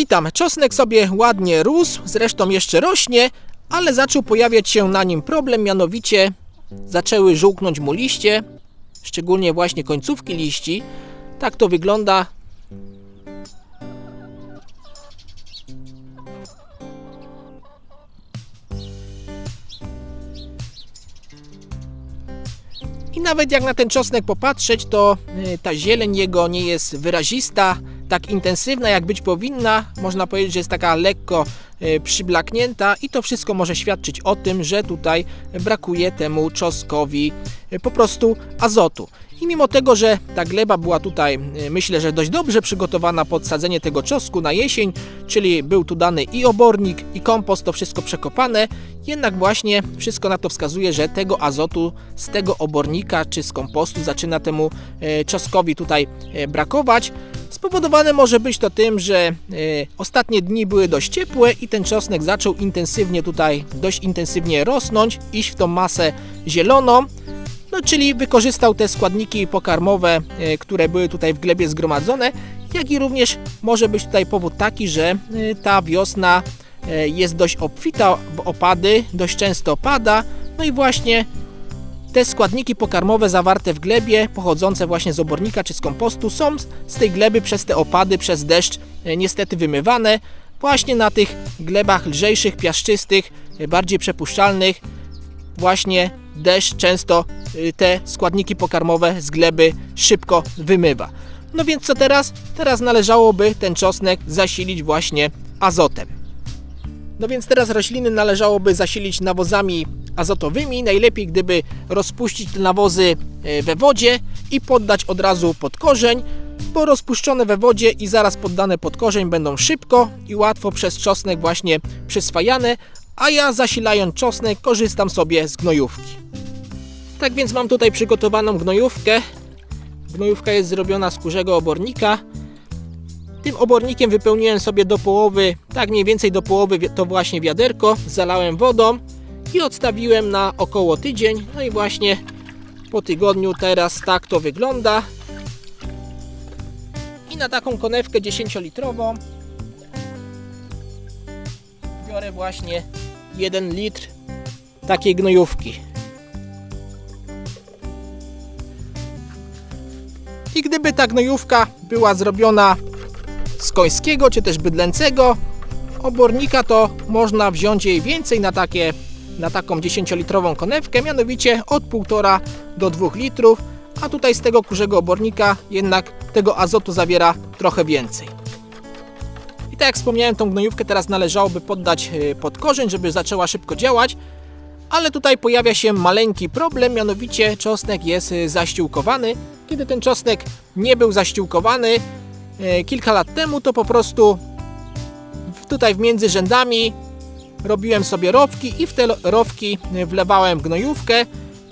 Witam. Czosnek sobie ładnie rósł, zresztą jeszcze rośnie, ale zaczął pojawiać się na nim problem, mianowicie zaczęły żółknąć mu liście, szczególnie właśnie końcówki liści. Tak to wygląda. I nawet jak na ten czosnek popatrzeć, to y, ta zieleń jego nie jest wyrazista, tak intensywna jak być powinna. Można powiedzieć, że jest taka lekko y, przyblaknięta i to wszystko może świadczyć o tym, że tutaj brakuje temu czosnkowi y, po prostu azotu. I mimo tego, że ta gleba była tutaj, y, myślę, że dość dobrze przygotowana pod sadzenie tego czosnku na jesień, czyli był tu dany i obornik, i kompost, to wszystko przekopane, jednak właśnie wszystko na to wskazuje, że tego azotu z tego obornika czy z kompostu zaczyna temu e, czosnkowi tutaj e, brakować. Spowodowane może być to tym, że e, ostatnie dni były dość ciepłe i ten czosnek zaczął intensywnie tutaj, dość intensywnie rosnąć, iść w tą masę zieloną. No, czyli wykorzystał te składniki pokarmowe, e, które były tutaj w glebie zgromadzone, jak i również może być tutaj powód taki, że e, ta wiosna e, jest dość obfita w opady, dość często pada, no i właśnie te składniki pokarmowe zawarte w glebie, pochodzące właśnie z obornika czy z kompostu, są z tej gleby przez te opady, przez deszcz e, niestety wymywane. Właśnie na tych glebach lżejszych, piaszczystych, e, bardziej przepuszczalnych, właśnie deszcz często y, te składniki pokarmowe z gleby szybko wymywa. No więc co teraz? Teraz należałoby ten czosnek zasilić właśnie azotem. No więc teraz rośliny należałoby zasilić nawozami azotowymi. Najlepiej gdyby rozpuścić nawozy e, we wodzie i poddać od razu pod korzeń, bo rozpuszczone we wodzie i zaraz poddane pod korzeń będą szybko i łatwo przez czosnek właśnie przyswajane, a ja zasilając czosnek korzystam sobie z gnojówki. Tak więc mam tutaj przygotowaną gnojówkę. Gnojówka jest zrobiona z kurzego obornika. Tym obornikiem wypełniłem sobie do połowy, tak mniej więcej do połowy to właśnie wiaderko, zalałem wodą i odstawiłem na około tydzień. No i właśnie po tygodniu teraz tak to wygląda. I na taką konewkę 10-litrową biorę właśnie 1 litr takiej gnojówki. I gdyby ta gnojówka była zrobiona z końskiego czy też bydlęcego obornika, to można wziąć jej więcej na, takie, na taką 10-litrową konewkę, mianowicie od 1,5 do 2 litrów, a tutaj z tego kurzego obornika jednak tego azotu zawiera trochę więcej. I tak jak wspomniałem, tą gnojówkę teraz należałoby poddać e, pod korzeń, żeby zaczęła szybko działać, ale tutaj pojawia się maleńki problem, mianowicie czosnek jest e, zaściółkowany. Kiedy ten czosnek nie był zaściółkowany e, kilka lat temu, to po prostu tutaj między rzędami robiłem sobie rowki i w te rowki e, wlewałem gnojówkę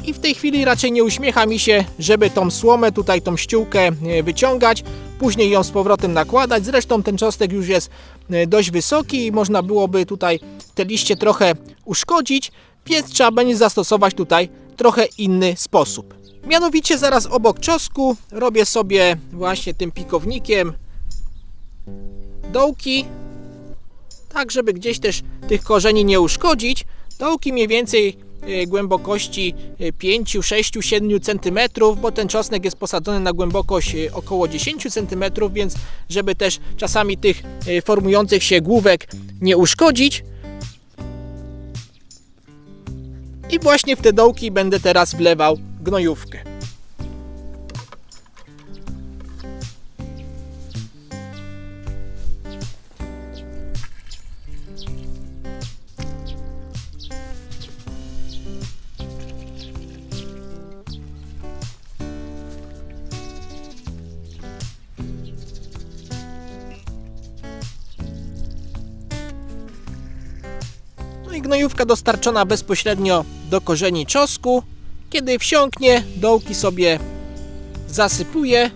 i w tej chwili raczej nie uśmiecha mi się, żeby tą słomę, tutaj tą ściółkę e, wyciągać, później ją z powrotem nakładać. Zresztą ten czosnek już jest e, dość wysoki i można byłoby tutaj te liście trochę uszkodzić, więc trzeba będzie zastosować tutaj trochę inny sposób. Mianowicie zaraz obok czosnku robię sobie właśnie tym pikownikiem dołki, tak żeby gdzieś też tych korzeni nie uszkodzić. Dołki mniej więcej e, głębokości e, 5, 6, 7 cm, bo ten czosnek jest posadzony na głębokość e, około 10 cm, więc żeby też czasami tych e, formujących się główek nie uszkodzić. I właśnie w te dołki będę teraz wlewał gnojówkę. No i gnojówka dostarczona bezpośrednio do korzeni czosnku. Kiedy wsiąknie, dołki sobie zasypuję.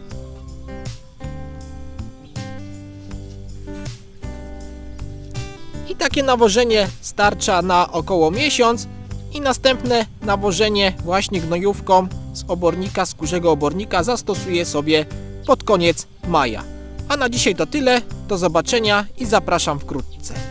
I takie nawożenie starcza na około miesiąc i następne nawożenie właśnie gnojówką z obornika, z kurzego obornika zastosuję sobie pod koniec maja. A na dzisiaj to tyle. Do zobaczenia i zapraszam wkrótce.